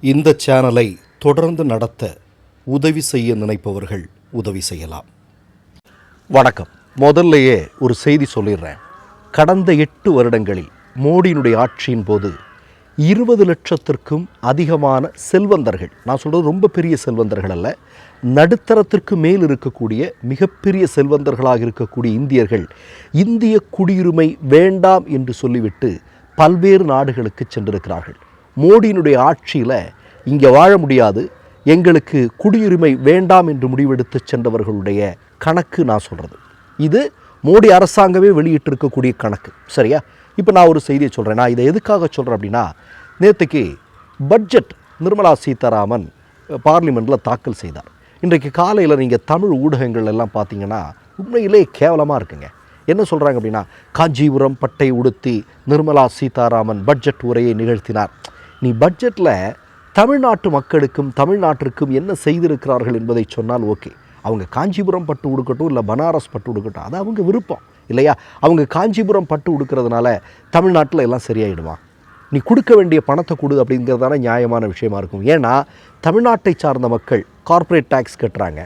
இந்த சேனலை தொடர்ந்து நடத்த உதவி செய்ய நினைப்பவர்கள் உதவி செய்யலாம். வணக்கம். முதல்லையே ஒரு செய்தி சொல்லிடுறேன். கடந்த எட்டு வருடங்களில் மோடியினுடைய ஆட்சியின் போது இருபது லட்சத்திற்கும் அதிகமான செல்வந்தர்கள் நான் சொல்கிறது ரொம்ப பெரிய செல்வந்தர்கள் அல்ல நடுத்தரத்திற்கு மேல் இருக்கக்கூடிய மிகப்பெரிய செல்வந்தர்களாக இருக்கக்கூடிய இந்தியர்கள் இந்திய குடியுரிமை வேண்டாம் என்று சொல்லிவிட்டு பல்வேறு நாடுகளுக்கு சென்றிருக்கிறார்கள். மோடியினுடைய ஆட்சியில் இங்கே வாழ முடியாது. எங்களுக்கு குடியுரிமை வேண்டாம் என்று முடிவெடுத்து சென்றவர்களுடைய கணக்கு நான் சொல்கிறது இது மோடி அரசாங்கமே வெளியிட்டிருக்கக்கூடிய கணக்கு. சரியா? இப்போ நான் ஒரு செய்தியை சொல்கிறேன் நான் இதை எதுக்காக சொல்கிறேன் அப்படின்னா நேற்றுக்கு பட்ஜெட் நிர்மலா சீதாராமன் பார்லிமெண்ட்டில் தாக்கல் செய்தார். இன்றைக்கு காலையில் நீங்கள் தமிழ் ஊடகங்கள் எல்லாம் பார்த்தீங்கன்னா உண்மையிலே கேவலமாக இருக்குங்க. என்ன சொல்கிறாங்க அப்படின்னா காஞ்சிபுரம் பட்டை உடுத்தி நிர்மலா சீதாராமன் பட்ஜெட் உரையை நிகழ்த்தினார். நீ பட்ஜெட்டில் தமிழ்நாட்டு மக்களுக்கும் தமிழ்நாட்டிற்கும் என்ன செய்திருக்கிறார்கள் என்பதை சொன்னால் ஓகே. அவங்க காஞ்சிபுரம் பட்டு உடுக்கட்டும் இல்லை பனாரஸ் பட்டு உடுக்கட்டும் அது அவங்க விருப்பம் இல்லையா? அவங்க காஞ்சிபுரம் பட்டு உடுக்கிறதுனால தமிழ்நாட்டில் எல்லாம் சரியாயிடுமா? நீ கொடுக்க வேண்டிய பணத்தை கொடு அப்படிங்கிறதான நியாயமான விஷயமா இருக்கும். ஏன்னா தமிழ்நாட்டை சார்ந்த மக்கள் கார்ப்பரேட் டேக்ஸ் கட்டுறாங்க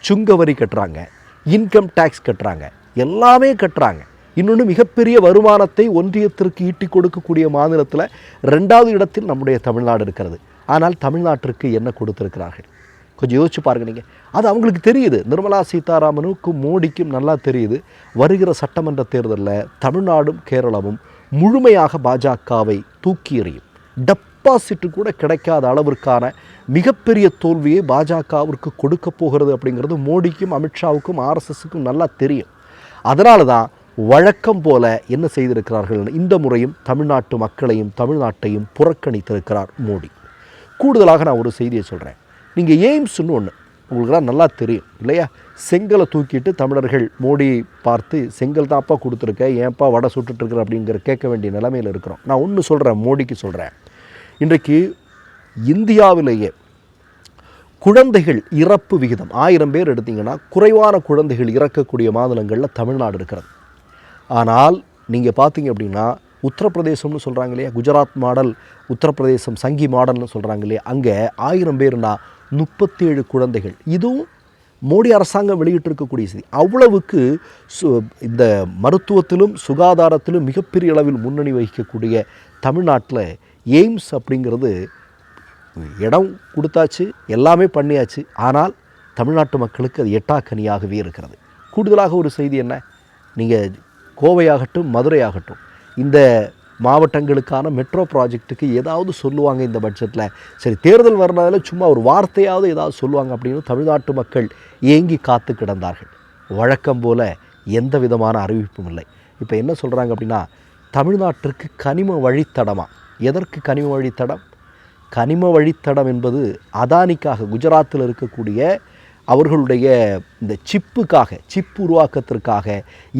சுங்க வரி கட்டுறாங்க இன்கம் டேக்ஸ் கட்டுறாங்க எல்லாமே கட்டுறாங்க. இன்னொன்று மிகப்பெரிய வருமானத்தை ஒன்றியத்திற்கு ஈட்டி கொடுக்கக்கூடிய மாநிலத்தில் ரெண்டாவது இடத்தில் நம்முடைய தமிழ்நாடு இருக்கிறது. ஆனால் தமிழ்நாட்டிற்கு என்ன கொடுத்திருக்கிறார்கள்? கொஞ்சம் யோசிச்சு பாருங்க நீங்கள் அது அவங்களுக்கு தெரியுது. நிர்மலா சீதாராமனுக்கும் மோடிக்கும் நல்லா தெரியுது. வருகிற சட்டமன்ற தேர்தலில் தமிழ்நாடும் கேரளமும் முழுமையாக பாஜகவை தூக்கி எறியும். டெப்பாசிட்டு கூட கிடைக்காத அளவிற்கான மிகப்பெரிய தோல்வியை பாஜகவிற்கு கொடுக்க போகிறது அப்படிங்கிறது மோடிக்கும் அமித்ஷாவுக்கும் ஆர்எஸ்எஸுக்கும் நல்லா தெரியும். அதனால தான் வழக்கம் போல என்ன செய்திருக்கிறார்கள் இந்த முறையும் தமிழ்நாட்டு மக்களையும் தமிழ்நாட்டையும் புறக்கணித்திருக்கிறார் மோடி. கூடுதலாக நான் ஒரு செய்தியை சொல்கிறேன் நீங்கள் எய்ம்ஸ்னு ஒன்று உங்களுக்குலாம் நல்லா தெரியும் இல்லையா? செங்கலை தூக்கிட்டு தமிழர்கள் மோடியை பார்த்து செங்கல் தான்ப்பா கொடுத்துருக்க ஏன்ப்பா வடை சுட்டுட்ருக்குற அப்படிங்கிற கேட்க வேண்டிய நிலைமையில் இருக்கிறோம். நான் ஒன்று சொல்கிறேன் மோடிக்கு சொல்கிறேன் இன்றைக்கு இந்தியாவிலேயே குழந்தைகள் இறப்பு விகிதம் ஆயிரம் பேர் எடுத்தீங்கன்னா குறைவான குழந்தைகள் இறக்கக்கூடிய மாநிலங்களில் தமிழ்நாடு இருக்கிறது. ஆனால் நீங்கள் பார்த்தீங்க அப்படின்னா உத்தரப்பிரதேசம்னு சொல்கிறாங்க இல்லையா? குஜராத் மாடல் உத்தரப்பிரதேசம் சங்கி மாடல்னு சொல்கிறாங்க இல்லையா? அங்கே ஆயிரம் பேர்னா முப்பத்தேழு குழந்தைகள். இதுவும் மோடி அரசாங்கம் வெளியிட்டிருக்கக்கூடிய செய்தி. அவ்வளவுக்கு சு இந்த மருத்துவத்திலும் சுகாதாரத்திலும் மிகப்பெரிய அளவில் முன்னணி வகிக்கக்கூடிய தமிழ்நாட்டில் எய்ம்ஸ் அப்படிங்கிறது இடம் கொடுத்தாச்சு எல்லாமே பண்ணியாச்சு. ஆனால் தமிழ்நாட்டு மக்களுக்கு அது எட்டாக்கனியாகவே இருக்கிறது. கூடுதலாக ஒரு செய்தி என்ன? நீங்கள் கோவையாகட்டும் மதுரையாகட்டும் இந்த மாவட்டங்களுக்கான மெட்ரோ ப்ராஜெக்ட்டுக்கு ஏதாவது சொல்லுவாங்க இந்த பட்ஜெட்டில் சரி தேர்தல் வரனால சும்மா ஒரு வார்த்தையாவது ஏதாவது சொல்லுவாங்க அப்படின்னு தமிழ்நாட்டு மக்கள் ஏங்கி காத்து கிடந்தார்கள். வழக்கம் போல எந்த விதமான அறிவிப்பும் இல்லை. இப்போ என்ன சொல்கிறாங்க அப்படின்னா தமிழ்நாட்டிற்கு கனிம வழித்தடமா? எதற்கு கனிம வழித்தடம்? கனிம வழித்தடம் என்பது அதானிக்காக குஜராத்தில் இருக்கக்கூடிய அவர்களுடைய இந்த சிப்புக்காக சிப்பு உருவாக்கத்திற்காக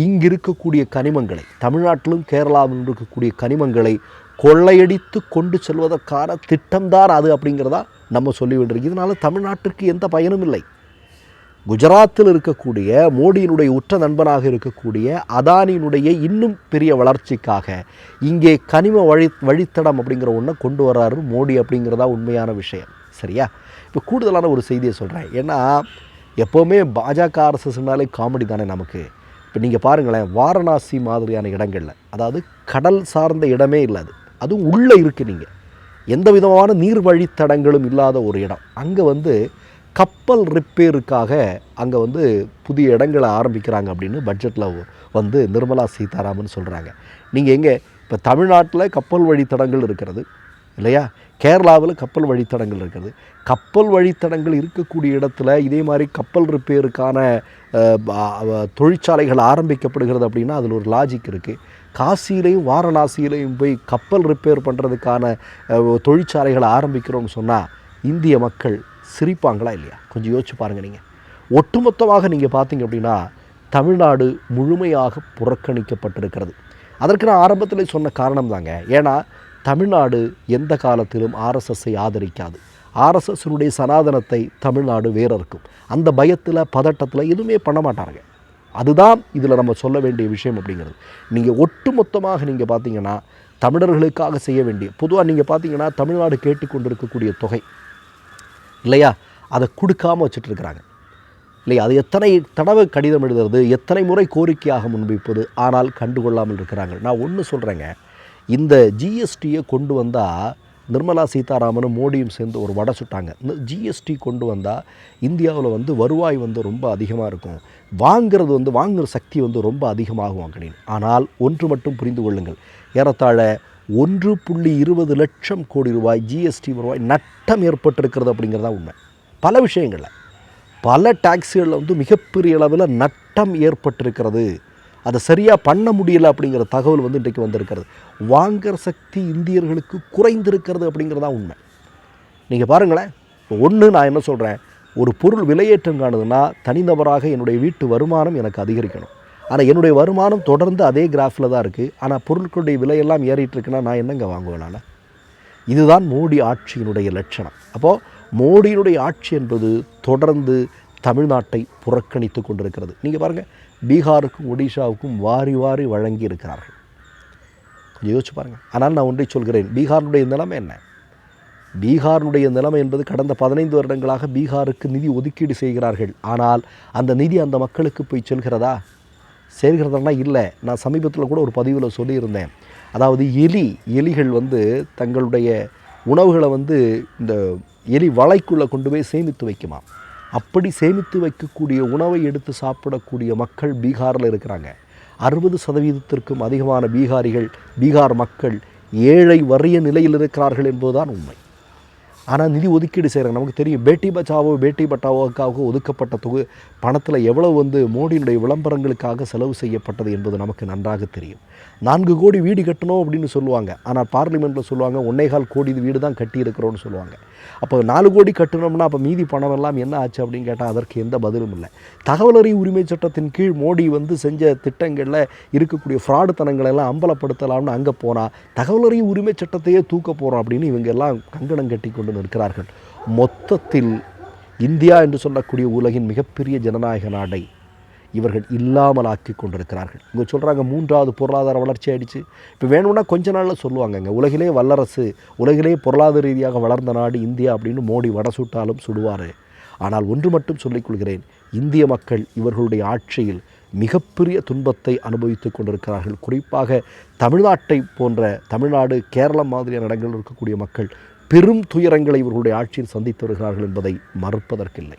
இங்கு இருக்கக்கூடிய கனிமங்களை தமிழ்நாட்டிலும் கேரளாவிலும் இருக்கக்கூடிய கனிமங்களை கொள்ளையடித்து கொண்டு செல்வதற்கான திட்டம்தான் அது அப்படிங்கிறதா நம்ம சொல்லிவிட்டு இதனால் தமிழ்நாட்டிற்கு எந்த பயனும் இல்லை. குஜராத்தில் இருக்கக்கூடிய மோடியினுடைய உற்ற நண்பனாக இருக்கக்கூடிய அதானியினுடைய இன்னும் பெரிய வளர்ச்சிக்காக இங்கே கனிம வழி வழித்தடம் அப்படிங்கிற ஒன்றை கொண்டு வர்றாரு மோடி அப்படிங்கிறதா உண்மையான விஷயம். சரியா? இப்போ கூடுதலான ஒரு செய்தியை சொல்கிறேன் ஏன்னா எப்போவுமே பாஜக அரசுனாலே காமெடி தானே நமக்கு. இப்போ நீங்கள் பாருங்களேன் வாரணாசி மாதிரியான இடங்களில் அதாவது கடல் சார்ந்த இடமே இல்லை அது. அதுவும் உள்ளே இருக்குது நீங்கள் எந்த விதமான நீர் வழித்தடங்களும் இல்லாத ஒரு இடம். அங்கே வந்து கப்பல் ரிப்பேருக்காக அங்கே வந்து புதிய இடங்களை ஆரம்பிக்கிறாங்க அப்படின்னு பட்ஜெட்டில் வந்து நிர்மலா சீதாராமன் சொல்கிறாங்க நீங்கள் எங்கே இப்போ தமிழ்நாட்டில் கப்பல் வழித்தடங்கள் இருக்கிறது இல்லையா? கேரளாவில் கப்பல் வழித்தடங்கள் இருக்கிறது கப்பல் வழித்தடங்கள் இருக்கக்கூடிய இடத்துல இதே மாதிரி கப்பல் ரிப்பேருக்கான தொழிற்சாலைகள் ஆரம்பிக்கப்படுகிறது அப்படின்னா அதில் ஒரு லாஜிக் இருக்குது காசியிலையும் வாரணாசியிலையும் போய் கப்பல் ரிப்பேர் பண்ணுறதுக்கான தொழிற்சாலைகளை ஆரம்பிக்கிறோம்னு சொன்னால் இந்திய மக்கள் சிரிப்பாங்களா இல்லையா? கொஞ்சம் யோசிச்சு பாருங்கள் நீங்கள் ஒட்டுமொத்தமாக நீங்கள் பார்த்தீங்க அப்படின்னா தமிழ்நாடு முழுமையாக புறக்கணிக்கப்பட்டிருக்கிறது. அதற்கு நான் ஆரம்பத்தில் சொன்ன காரணம் தாங்க. ஏன்னா தமிழ்நாடு எந்த காலத்திலும் ஆர்எஸ்எஸ்ஸை ஆதரிக்காது. ஆர்எஸ்எஸ்னுடைய சனாதனத்தை தமிழ்நாடு வேற இருக்கும் அந்த பயத்தில் பதட்டத்தில் எதுவுமே பண்ண மாட்டாங்க அதுதான் இதில் நம்ம சொல்ல வேண்டிய விஷயம் அப்படிங்கிறது. நீங்கள் ஒட்டுமொத்தமாக நீங்கள் பார்த்தீங்கன்னா தமிழர்களுக்காக செய்ய வேண்டிய பொதுவாக நீங்கள் பார்த்தீங்கன்னா தமிழ்நாடு கேட்டுக்கொண்டிருக்கக்கூடிய தொகை இல்லையா? அதை கொடுக்காம வச்சுட்டுருக்கிறாங்க இல்லையா? அது எத்தனை தடவை கடிதம் எழுதுறது எத்தனை முறை கோரிக்கையாக முன்வைப்பது ஆனால் கண்டுகொள்ளாமல் இருக்கிறாங்க நான் ஒன்று சொல்கிறேங்க இந்த ஜிஎஸ்டியை கொண்டு வந்தால் நிர்மலா சீதாராமனும் மோடியும் சேர்ந்து ஒரு வடை சுட்டாங்க. இந்த ஜிஎஸ்டி கொண்டு வந்தால் இந்தியாவில் வந்து வருவாய் வந்து ரொம்ப அதிகமாக இருக்கும். வாங்கிறது வந்து வாங்குகிற சக்தி வந்து ரொம்ப அதிகமாகும் அப்படின்னு ஆனால் ஒன்று மட்டும் புரிந்து கொள்ளுங்கள். ஏறத்தாழ ஒன்று புள்ளி இருபது லட்சம் கோடி ரூபாய் ஜிஎஸ்டி வருவாய் நட்டம் ஏற்பட்டிருக்கிறது அப்படிங்கிறதா உண்மை. பல விஷயங்களில். பல டாக்ஸிகளில் வந்து மிகப்பெரிய அளவில் நட்டம் ஏற்பட்டிருக்கிறது. அதை சரியாக பண்ண முடியல அப்படிங்கிற தகவல் வந்து இன்றைக்கு வந்திருக்கிறது. வாங்குற சக்தி இந்தியர்களுக்கு குறைந்திருக்கிறது அப்படிங்கிறதா உண்மை. நீங்கள் பாருங்களேன் ஒன்று நான் என்ன சொல்கிறேன் ஒரு பொருள் விலையேற்றம் காணுதுன்னா தனிநபராக என்னுடைய வீட்டு வருமானம் எனக்கு அதிகரிக்கணும். ஆனால் என்னுடைய வருமானம் தொடர்ந்து அதே கிராஃபில் தான் இருக்குது ஆனால் பொருட்களுடைய விலையெல்லாம் ஏறிட்டுருக்குன்னா நான் என்னங்க வாங்குவேன் நான்? இதுதான் மோடி ஆட்சியினுடைய லட்சணம். அப்போது மோடியினுடைய ஆட்சி என்பது தொடர்ந்து தமிழ்நாட்டை புறக்கணித்து கொண்டிருக்கிறது. நீங்கள் பாருங்கள் பீகாருக்கும் ஒடிஷாவுக்கும் வாரி வாரி வழங்கி இருக்கிறார்கள். கொஞ்சம் யோசிச்சு பாருங்கள் ஆனால் நான் ஒன்றை சொல்கிறேன் பீகாருடைய நிலைமை என்ன? பீகாருடைய நிலைமை என்பது கடந்த பதினைந்து வருடங்களாக பீகாருக்கு நிதி ஒதுக்கீடு செய்கிறார்கள். ஆனால் அந்த நிதி அந்த மக்களுக்கு போய் செல்கிறதா? சேர்கிறதுனா இல்லை? நான் சமீபத்தில் கூட ஒரு பதிவில் சொல்லியிருந்தேன். அதாவது எலி எலிகள் வந்து தங்களுடைய உணவுகளை வந்து இந்த எலி வலைக்குள்ளே கொண்டு போய் சேமித்து வைக்குமா அப்படி சேமித்து வைக்கக்கூடிய உணவை எடுத்து சாப்பிடக்கூடிய மக்கள் பீகாரில் இருக்கிறாங்க. அறுபது சதவீதத்திற்கும் அதிகமான பீகாரிகள் பீகார் மக்கள் ஏழை வறிய நிலையில் இருக்கிறார்கள் என்பதுதான் உண்மை. ஆனால் நிதி ஒதுக்கீடு செய்கிறாங்க நமக்கு தெரியும் பேட்டி பச்சாவோ பேட்டி பட்டாவோக்காக ஒதுக்கப்பட்ட தொகு பணத்தில் எவ்வளவு வந்து மோடியினுடைய விளம்பரங்களுக்காக செலவு செய்யப்பட்டது என்பது நமக்கு நன்றாக தெரியும். நான்கு கோடி வீடு கட்டணும் அப்படின்னு சொல்லுவாங்க. ஆனால் பார்லிமெண்ட்டில் சொல்லுவாங்க ஒன்னேகால் கோடி வீடு தான் கட்டியிருக்கிறோன்னு சொல்லுவாங்க. அப்போ நாலு கோடி கட்டணும்னா அப்போ மீதி பணம் எல்லாம் என்ன ஆச்சு அப்படின்னு கேட்டால் அதற்கு எந்த பதிலும் இல்லை. தகவல் அறிவு உரிமை சட்டத்தின் கீழ் மோடி வந்து செஞ்ச திட்டங்களில் இருக்கக்கூடிய ஃப்ராடுத்தனங்களை எல்லாம் அம்பலப்படுத்தலாம்னு அங்கே போனால் தகவல் அறிவு உரிமை சட்டத்தையே தூக்க போகிறோம் அப்படின்னு இவங்க எல்லாம் கங்கணம் கட்டி கொண்டு நிற்கிறார்கள். மொத்தத்தில் இந்தியா என்று சொல்லக்கூடிய உலகின் மிகப்பெரிய ஜனநாயக நாடை இவர்கள் இல்லாமல் ஆக்கி கொண்டிருக்கிறார்கள். இங்கே சொல்கிறாங்க மூன்றாவது பொருளாதார வளர்ச்சி ஆயிடுச்சு. இப்போ வேணும்னா கொஞ்ச நாளில் சொல்லுவாங்கங்க. உலகிலே வல்லரசு உலகிலே பொருளாதார ரீதியாக வளர்ந்த நாடு இந்தியா அப்படின்னு மோடி வட சுட்டாலும் சுடுவார். ஆனால் ஒன்று மட்டும் சொல்லிக்கொள்கிறேன் இந்திய மக்கள் இவர்களுடைய ஆட்சியில் மிகப்பெரிய துன்பத்தை அனுபவித்துக் கொண்டிருக்கிறார்கள். குறிப்பாக தமிழ்நாட்டை போன்ற தமிழ்நாடு கேரளம் மாதிரியான இடங்களில் இருக்கக்கூடிய மக்கள் பெரும் துயரங்களை இவர்களுடைய ஆட்சியில் சந்தித்து வருகிறார்கள் என்பதை மறுப்பதற்கில்லை.